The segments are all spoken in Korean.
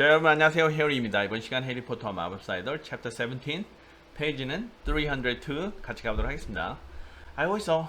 자 여러분 안녕하세요 해리입니다 이번 시간 해리포터 마법사이더 챕터 17 페이지는 302 같이 가보도록 하겠습니다 I always saw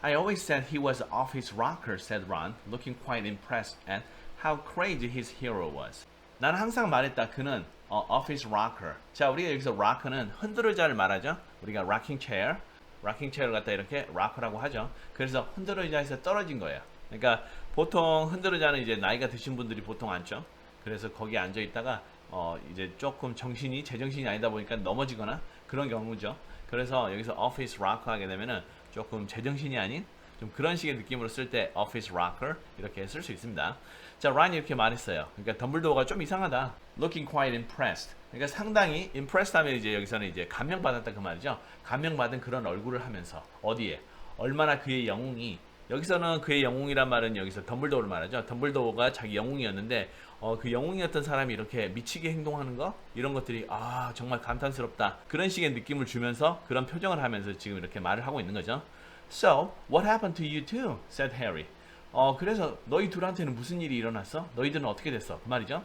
I always said he was off his rocker said Ron looking quite impressed at how crazy his hero was 나는 항상 말했다 그는 어, off his rocker 자 우리가 여기서 rocker는 흔들의자를 말하죠 우리가 rocking chair rocking chair을 갖다 이렇게 rocker라고 하죠 그래서 흔들의자에서 떨어진 거예요 그러니까 보통 흔들의자는 이제 나이가 드신 분들이 보통 앉죠 그래서 거기 앉아 있다가 어 이제 조금 정신이 제정신이 아니다 보니까 넘어지거나 그런 경우죠. 그래서 여기서 office rocker 하게 되면은 조금 제정신이 아닌 좀 그런 식의 느낌으로 쓸 때 office rocker 이렇게 쓸 수 있습니다. 자, 라인이 이렇게 말했어요. 그러니까 덤블도어가 좀 이상하다. looking quite impressed. 그러니까 상당히 impressed 하면 이제 여기서는 이제 감명받았다 그 말이죠. 감명받은 그런 얼굴을 하면서 어디에 얼마나 그의 영웅이 여기서는 그의 영웅이란 말은 여기서 덤블도어를 말하죠. 덤블도어가 자기 영웅이었는데 어, 그 영웅이었던 사람이 이렇게 미치게 행동하는 거 이런 것들이 아 정말 감탄스럽다 그런 식의 느낌을 주면서 그런 표정을 하면서 지금 이렇게 말을 하고 있는 거죠. So what happened to you too? said Harry. 어 그래서 너희 둘한테는 무슨 일이 일어났어? 너희들은 어떻게 됐어? 그 말이죠.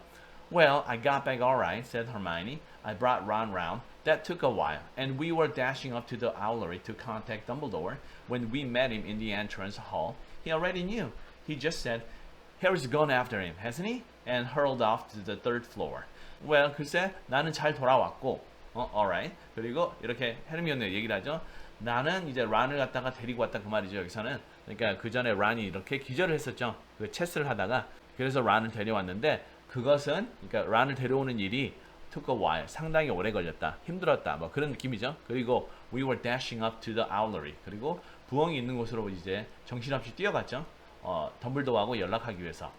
Well, I got back all right, said Hermione. I brought Ron round. That took a while, and we were dashing up to the owlery to contact Dumbledore when we met him in the entrance hall. He already knew. He just said, Harry's gone after him, hasn't he? And hurled off to the third floor. Well, 글쎄, 나는 잘 돌아왔고, 어, alright. 그리고 이렇게 헤르미온네 얘기를 하죠. 나는 이제 란을 갖다가 데리고 왔다 그 말이죠, 여기서는. 그러니까 그 전에 란이 이렇게 기절을 했었죠. 그 체스를 하다가. 그래서 란을 데려왔는데, 그것은, 그러니까 란을 데려오는 일이 took a while. 상당히 오래 걸렸다. 힘들었다. 뭐 그런 느낌이죠. 그리고 we were dashing up to the owlery. 그리고 부엉이 있는 곳으로 이제 정신없이 뛰어갔죠. 어, 덤블도어하고 연락하기 위해서.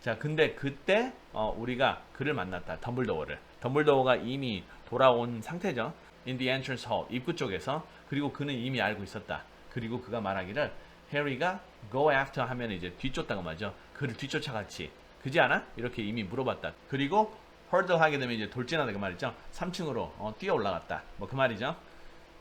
자, 근데 그때 어, 우리가 그를 만났다. 덤블도어를. 덤블도어가 이미 돌아온 상태죠. In the entrance hall. 입구 쪽에서. 그리고 그는 이미 알고 있었다. 그리고 그가 말하기를 해리가 go after 하면 이제 뒤쫓다고 말이죠. 그를 뒤쫓아갔지. 그지 않아? 이렇게 이미 물어봤다. 그리고 hurdle 하게 되면 이제 돌진하다 그 말이죠. 3층으로 어, 뛰어 올라갔다. 뭐 그 말이죠.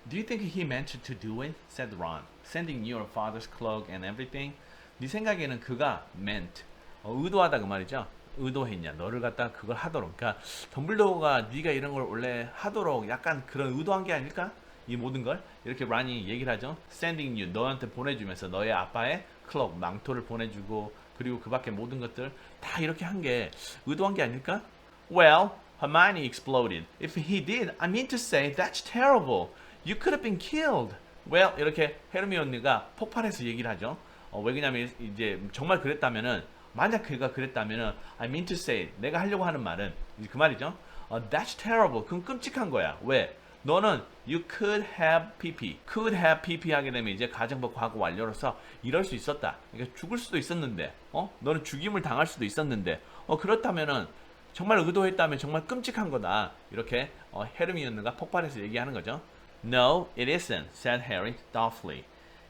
Do you think he meant to do it? said Ron. Sending your father's cloak and everything. 네 생각에는 그가 meant 어, 의도하다 그 말이죠. 의도했냐? 너를 갖다 그걸 하도록. 그러니까 덤블도어가 네가 이런 걸 원래 하도록 약간 그런 의도한 게 아닐까? 이 모든 걸 이렇게 란이 얘기를 하죠. Sending you 너한테 보내주면서 너의 아빠의 클럽 망토를 보내주고 그리고 그밖에 모든 것들 다 이렇게 한 게 의도한 게 아닐까? Well, Hermione exploded. If he did, I mean to say that's terrible. You could have been killed. Well, 이렇게 헤르미온느가 폭발해서 얘기를 하죠. 어, 왜 그러냐면 이제 정말 그랬다면은 만약 그가 그랬다면은 I mean to say 내가 하려고 하는 말은 그 말이죠. 어, that's terrible. 그건 끔찍한 거야. 왜? 너는 you could have pp, could have pp 하게 되면 이제 가정법 과거 완료로서 이럴 수 있었다. 그러니까 죽을 수도 있었는데, 어? 너는 죽임을 당할 수도 있었는데, 어 그렇다면은 정말 의도했다면 정말 끔찍한 거다. 이렇게 어, 헤르미온느가 폭발해서 얘기하는 거죠. No, it isn't, said Harry thoughtfully.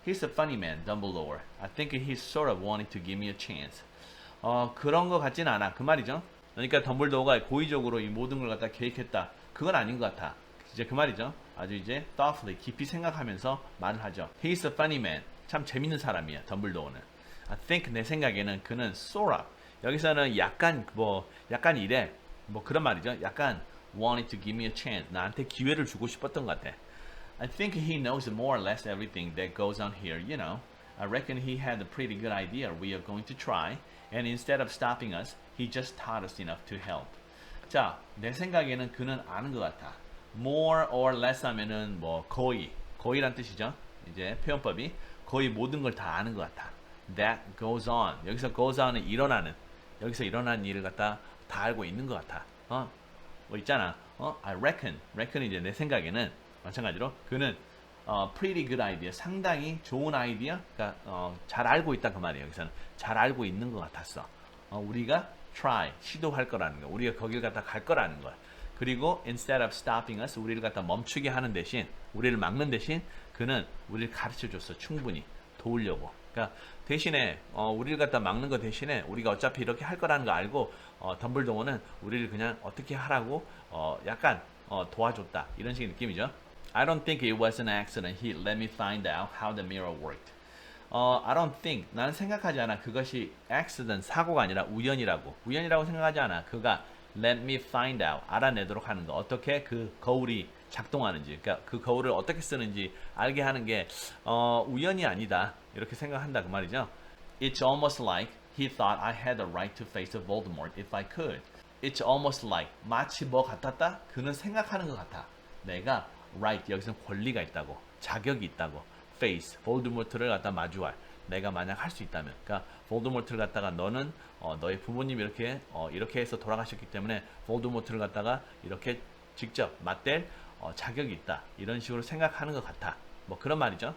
He's a funny man, Dumbledore. I think he's sort of wanting to give me a chance. 어, 그런 거 같진 않아. 그 말이죠. 그러니까 덤블도어가 고의적으로 이 모든 걸 갖다 계획했다. 그건 아닌 것 같아. 이제 그 말이죠. 아주 이제 thoughtfully 깊이 생각하면서 말을 하죠. He's a funny man. 참 재밌는 사람이야. 덤블도어는. I think 내 생각에는 그는 sort of 여기서는 약간 뭐 약간 이래 뭐 그런 말이죠. 약간 wanted to give me a chance. 나한테 기회를 주고 싶었던 것 같아. I think he knows more or less everything that goes on here, you know. I reckon he had a pretty good idea we are going to try, and instead of stopping us, he just taught us enough to help. 자, 내 생각에는 그는 아는 것 같아. more or less 하면은 뭐 거의, 거의란 뜻이죠. 이제 표현법이 거의 모든 걸 다 아는 것 같아. That goes on. 여기서 goes on은 일어나는. 여기서 일어나는 일을 갖다 다 알고 있는 것 같아. 어? 뭐 있잖아. 어? I reckon. reckon은 이제 내 생각에는 마찬가지로 그는 어, pretty good idea. 상당히 좋은 아이디어. 그러니까 어, 잘 알고 있다 그 말이에요. 여기서는 잘 알고 있는 것 같았어. 어, 우리가 try 시도할 거라는 거. 우리가 거길 갖다 갈 거라는 거. 그리고 instead of stopping us 우리를 갖다 멈추게 하는 대신 우리를 막는 대신 그는 우리를 가르쳐 줬어. 충분히 도우려고. 그러니까 대신에 어, 우리를 갖다 막는 거 대신에 우리가 어차피 이렇게 할 거라는 거 알고 어, 덤블도어는 우리를 그냥 어떻게 하라고 어, 약간 어, 도와줬다 이런 식의 느낌이죠. I don't think it was an accident. He let me find out how the mirror worked. 어, I don't think 나는 생각하지 않아 그것이 accident 사고가 아니라 우연이라고 우연이라고 생각하지 않아 그가 Let me find out. 알아내도록 하는 거. 어떻게 그 거울이 작동하는지, 그러니까 그 거울을 어떻게 쓰는지 알게 하는 게 어, 우연이 아니다. 이렇게 생각한다 그 말이죠. It's almost like he thought I had a right to face Voldemort if I could. It's almost like 마치 뭐 같았다? 그는 생각하는 것 같아. 내가 right 여기서 권리가 있다고, 자격이 있다고. face 볼드모트를 갖다 마주할. 내가 만약 할 수 있다면, 그러니까 볼드모트를 갖다가 너는 어, 너의 부모님 이렇게 어, 이렇게 해서 돌아가셨기 때문에 볼드모트를 갖다가 이렇게 직접 맞댈 어, 자격이 있다. 이런 식으로 생각하는 것 같아. 뭐 그런 말이죠.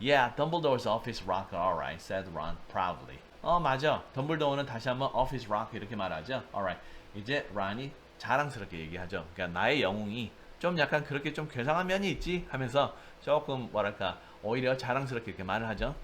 Yeah, Dumbledore's office rock, alright, said Ron proudly. 어 맞아. 덤블도어는 다시 한번 office rock 이렇게 말하죠. Alright. 이제 란이 자랑스럽게 얘기하죠. 그러니까 나의 영웅이 좀 약간 그렇게 좀 괴상한 면이 있지 하면서 조금 뭐랄까 오히려 자랑스럽게 이렇게 말을 하죠.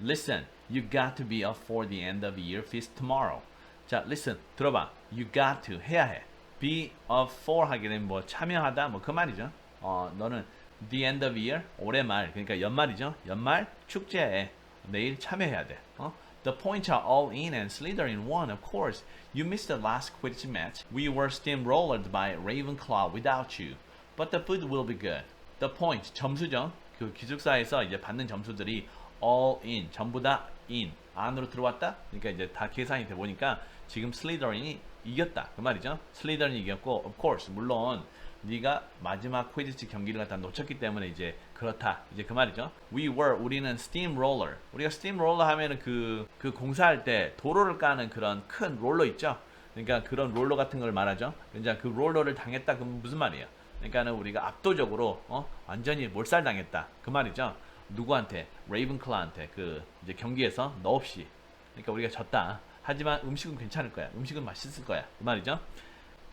Listen, you got to be up for the end of year feast tomorrow. 자, listen, 들어봐. You got to 해야 해. Be up for 하게 되면 뭐 참여하다 뭐 그 말이죠. 어, 너는 the end of year 올해 말 그러니까 연말이죠. 연말 축제에 내일 참여해야 돼. 어? The points are all in and Slytherin won, of course. You missed the last Quidditch match. We were steamrolled by Ravenclaw without you. But the food will be good. The point, 점수죠. 그 기숙사에서 이제 받는 점수들이 all in, 전부 다 in, 안으로 들어왔다? 그러니까 이제 다 계산이 돼 보니까 지금 슬리더린이 이겼다. 그 말이죠. 슬리더린이 이겼고, of course, 물론 네가 마지막 퀴디치 경기를 갖다 놓쳤기 때문에 이제 그렇다. 이제 그 말이죠. We were 우리는 steamroller. 우리가 steamroller 하면은 그, 그 공사할 때 도로를 까는 그런 큰 롤러 있죠. 그러니까 그런 롤러 같은 걸 말하죠. 이제 그 롤러를 당했다. 그럼 무슨 말이에요? 그러니까는 우리가 압도적으로 어? 완전히 몰살당했다. 그 말이죠. 누구한테? 레이븐클라한테 그 이제 경기에서 너 없이. 그러니까 우리가 졌다. 하지만 음식은 괜찮을 거야. 음식은 맛있을 거야. 그 말이죠.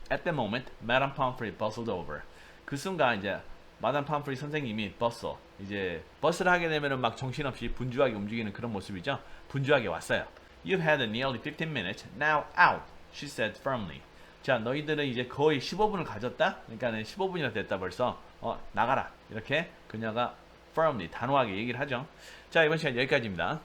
At the moment, Madame Pomfrey bustled over. 그 순간 이제 마담 팜프리 선생님이 버스 이제 버스를 하게 되면은 막 정신없이 분주하게 움직이는 그런 모습이죠. 분주하게 왔어요. You've had nearly 15 minutes. Now out, she said firmly. 자, 너희들은 이제 거의 15분을 가졌다. 그러니까는 15분이나 됐다 벌써. 어, 나가라. 이렇게 그녀가 firmly 단호하게 얘기를 하죠. 자, 이번 시간 여기까지입니다.